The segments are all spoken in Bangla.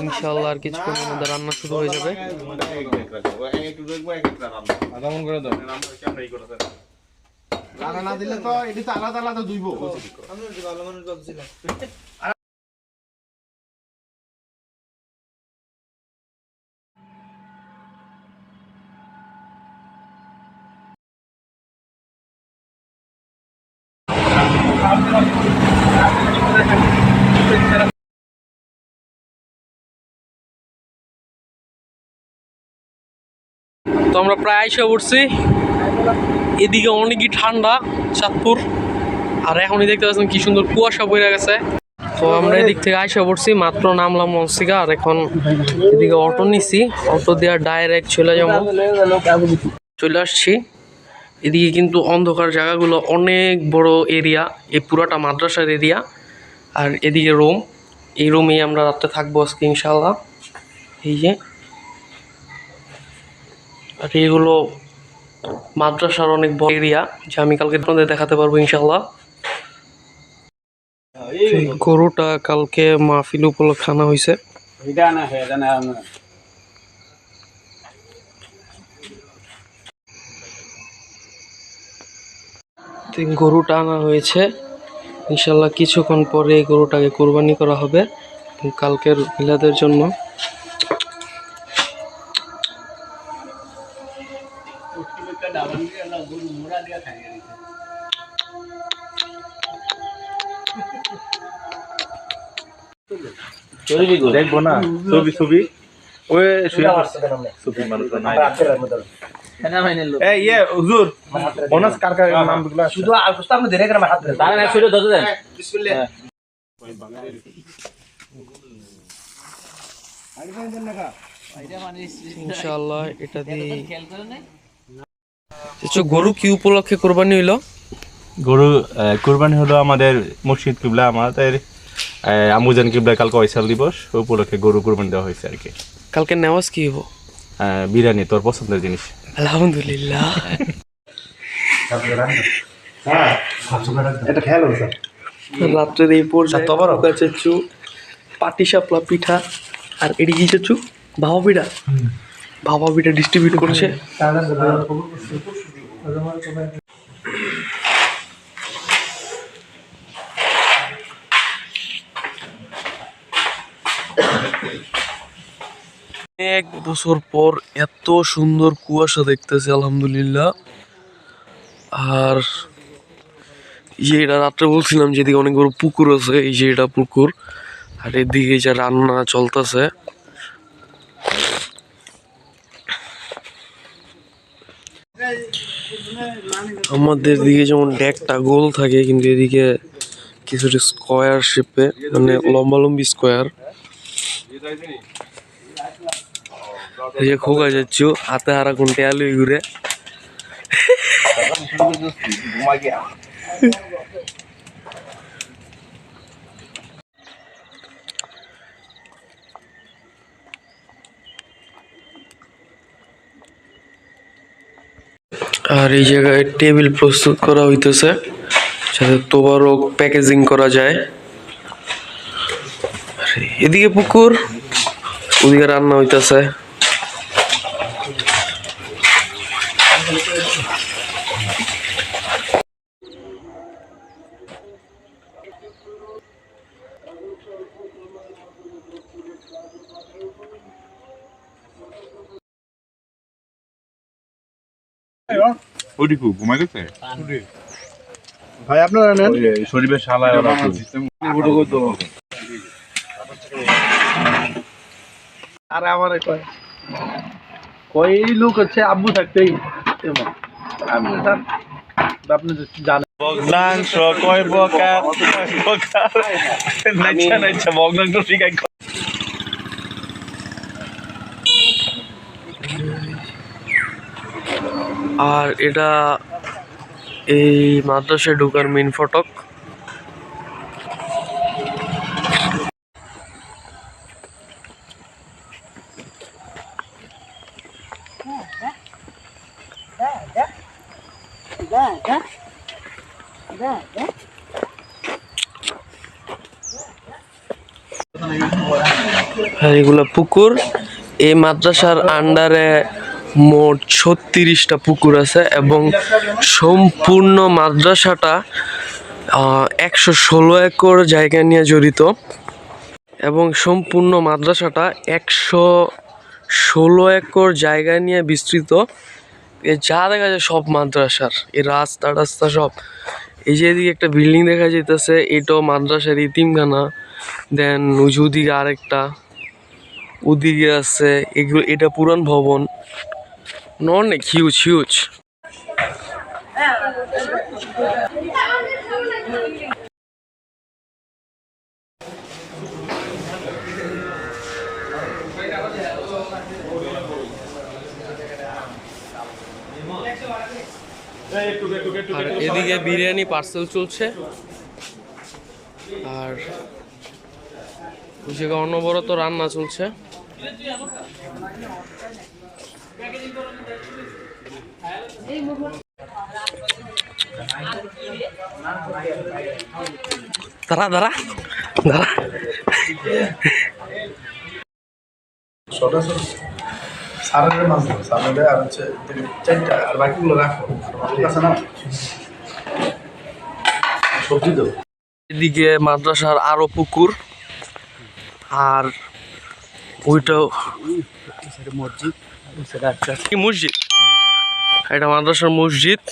ইনশাল্লাহ আর কিছুক্ষণের মধ্যে রান্না শুরু হয়ে যাবে। রান্না না দিলে তো এটি তো আলাদা আলাদা দুইব। তো আমরা প্রায় আইসা উঠছি এদিকে অনেকই ঠান্ডা, চাঁদপুর। আর এখনই দেখতে পাচ্ছেন কি সুন্দর কুয়াশা পড়ে গেছে। তো আমরা এদিক থেকে আইসা পড়ছি, মাত্র নামলাম মনসিকা আর এখন এদিকে অটো নিছি। অটো দেওয়া ডাইরেক্ট চলে যাব। চলে আসছি। এদিকে কিন্তু অন্ধকার জায়গাগুলো অনেক বড় এরিয়া এই পুরাটা মাদ্রাসার এরিয়া আর এদিকে রুম এই রুমেই আমরা রাত্রে থাকব আজকে ইনশাল্লাহ এই যে আর এগুলো মাদ্রাসার অনেক বড় এরিয়া যা আমি কালকে আপনাদের দেখাতে পারব ইনশাল্লাহ গরুটা কালকে মাহফিল উপলক্ষে আনা হয়েছে। গরুটা আনা হয়েছে। ইনশাল্লাহ কিছুক্ষণ পরে এই গরুটাকে কোরবানি করা হবে কালকের মিলাদের জন্য। দেখব না। ছবি ছবি। ওই শুয়ে ছবি মানুষ এই হুজুর বোনাস কার কার নাম শুধু আর প্রস্তাব ধরে করে হাত ধরে। তারা না শুরু ধরতে দেন। ইনশাল্লাহ এটা দিয়ে গরু কি উপলক্ষে কোরবানি হইল? গরু আহ, কুরবানি হলো আমাদের মুর্শিদ কিবলা আমাদের আমুজান কিবলা কালকে ঐসাল দিবস ওই উপলক্ষে গরু কুরবানি দেওয়া হয়েছে আর কি কালকে নেওয়াজ কি হব আহ, বিরিয়ানি তোর পছন্দের জিনিস। আলহামদুলিল্লাহ। এটা খেয়াল হয়েছে? রাত্রের এই পর্যায়ে চাচ্ছু পাটি সাপলা পিঠা আর এটি কি ভাবা পিঠা। ভাবা পিঠা ডিস্ট্রিবিউট করছে। এক বছর পর এত সুন্দর কুয়াশা দেখতেছে, আলহামদুলিল্লাহ। আর যে এটা রাত্রে বলছিলাম যেদিকে অনেক বড় পুকুর আছে, এই যে এটা পুকুর। আর এদিকে যে রান্না চলতেছে। আমাদের দিকে যেমন ডেকটা গোল থাকে, কিন্তু এদিকে কিছুটা স্কোয়ার শেপে মানে লম্বালম্বি স্কোয়ার এই যে খোকা যাচ্ছ, হাতে হারা কোনটা আলু ঘুরে আর এই জায়গায় টেবিল প্রস্তুত করা হইতেছে, যাতে তোবারক প্যাকেজিং করা যায়। এদিকে পুকুর, ওদিকে রান্না হইতেছে। ভাই আপনারা নেন। ওরা আরে আমার কয়। কই লোক হচ্ছে আব্বু থাকতেই। আপনি স্যার আপনি তো জানেন। ভগ্নাংশ কয় প্রকার? প্রকার? নাইছা নাইছা ভগ্নাংশ শিখাই আর এটা এই মাদ্রাসায় ঢোকার মেন ফটক। আর এগুলো পুকুর। এই মাদ্রাসার আন্ডারে মোট ছত্রিশটা পুকুর আছে এবং সম্পূর্ণ মাদ্রাসাটা একশো ষোলো একর জায়গা নিয়ে জড়িত এবং সম্পূর্ণ মাদ্রাসাটা একশো ষোলো একর জায়গা নিয়ে বিস্তৃত। যা দেখা যায় সব মাদ্রাসার, এই রাস্তা টাস্তা সব। এই যে এদিকে একটা বিল্ডিং দেখা যাইতেছে, এটাও মাদ্রাসার ইতিমখানা। দেন ওদিকে আরেকটা, ওদিকে আছে, এগুলো, এটা পুরান ভবন। অনেক হিউজ হিউজ আর এদিকে বিরিয়ানি পার্সেল চলছে। আর ওই অনবরত রান্না চলছে। দাঁড়া দাঁড়া দাঁড়া। সারের মাছ দাও সারের আর হচ্ছে চারটা আর বাকিগুলো রাখো। আছে না? সবজি দাও। এদিকে মাদ্রাসার আরও পুকুর আর ওইটাও। কি মসজিদ? এটা মাদ্রাসার মসজিদ।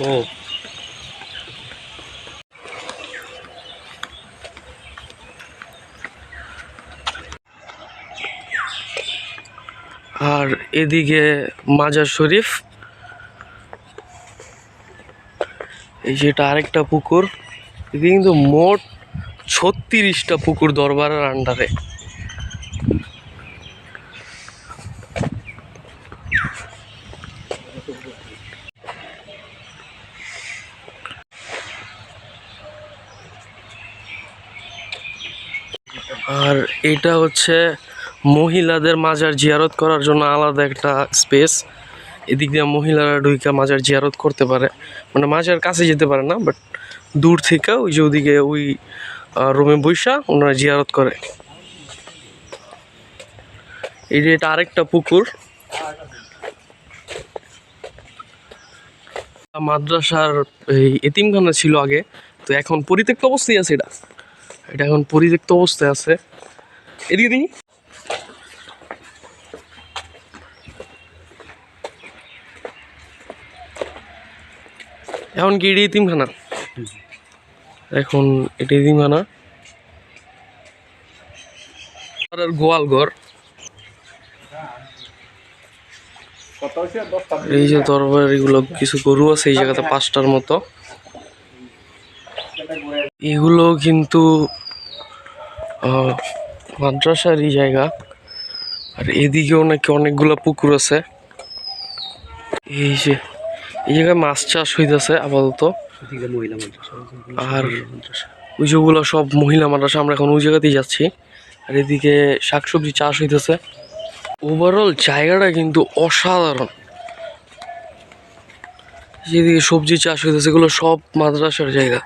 ও। আর এদিকে মাজার শরীফ। এই যেটা আরেকটা পুকুর। এদিকে কিন্তু মোট ছত্রিশটা পুকুর দরবারের আন্ডারে আর এটা হচ্ছে মহিলাদের মাজার জিয়ারত করার জন্য আলাদা একটা স্পেস এদিক দিয়ে মহিলারা ঢুইকা মাজার জিয়ারত করতে পারে। মানে মাজার কাছে যেতে পারে না বাট দূর থেকে ওই যে ওদিকে ওই রুমে বৈশা ওনারা জিয়ারত করে। এই যে এটা আরেকটা পুকুর। মাদ্রাসার এই এতিমখানা ছিল আগে, তো এখন পরিত্যক্ত অবস্থায় আছে এটা। এটা এখন পরিত্যক্ত অবস্থায় আছে। এদিকে দেখি। এখন কি এটি ইতিমখানা এখন এটি আর গোয়াল ঘর। এই যে কিছু গরু আছে এই জায়গাতে পাঁচটার মতো। এগুলো কিন্তু জায়গা। আর এদিকেও নাকি অনেকগুলো পুকুর আছে। এই যে এই জায়গায় মাছ চাষ হইতেছে আপাতত। আর ওই যেগুলো সব মহিলা মাদ্রাসা আমরা এখন ওই জায়গাতেই যাচ্ছি। আর এদিকে শাকসবজি চাষ হইতেছে। ওভারঅল জায়গাটা কিন্তু অসাধারণ। যেদিকে সবজি চাষ হইতেছে এগুলো সব মাদ্রাসার জায়গা।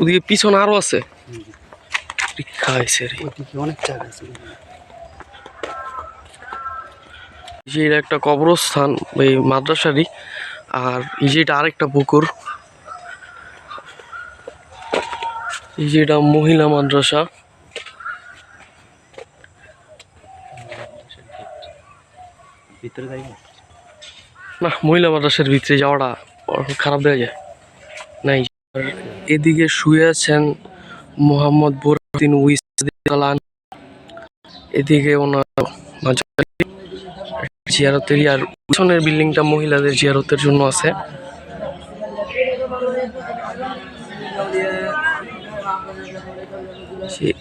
ওদিকে পিছনে আরও আছে। অনেক জায়গা আছে। যে এটা একটা কবরস্থান এই মাদ্রাসারই। আর এই যে এটা আরেকটা পুকুর। এই যে এটা মহিলা মাদ্রাসা। না? মহিলা মাদ্রাসার ভিতরে যাওয়াটা খারাপ দেখা যায়। নাই এদিকে শুয়ে আছেন মোহাম্মদ বোরদিন উইসালান এদিকে ওনার মাঝখানে জিয়ারতের আর পিছনের বিল্ডিংটা মহিলাদের জিয়ারতের জন্য আছে।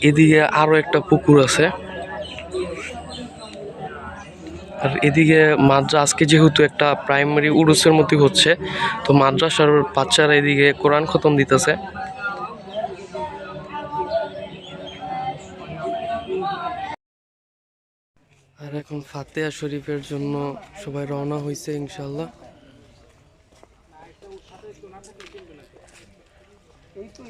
এদিকে আরও একটা পুকুর আছে। আর এদিকে মাদ্রাস, আজকে যেহেতু একটা প্রাইমারি উরুসের মতো হচ্ছে, তো মাদ্রাসার বাচ্চারা এদিকে কোরআন খতম দিতেছে। এখন ফাতেহা শরীফের জন্য সবাই রওনা হয়েছে ইনশাল্লাহ কিন্তু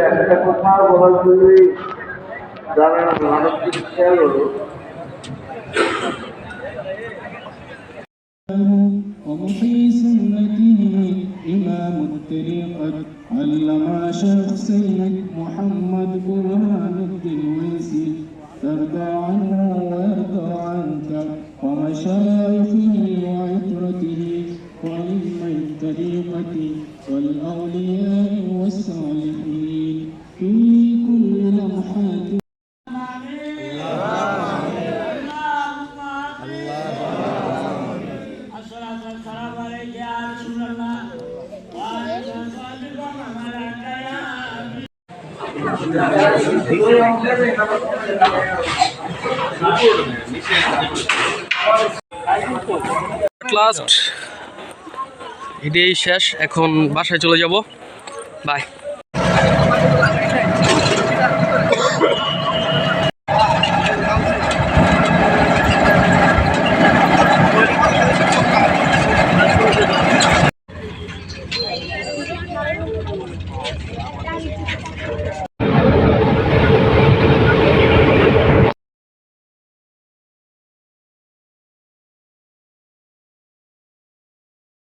একটা কথা বলার জন্যই জানেন মানসিক খেয়াল হলো وفي سنته إمام الطريقة علم شخصية محمد برهان الدين ويسي ترضى عنه ويرضى عنك ومشايخه লাস্ট এটাই শেষ এখন বাসায় চলে যাব। বাই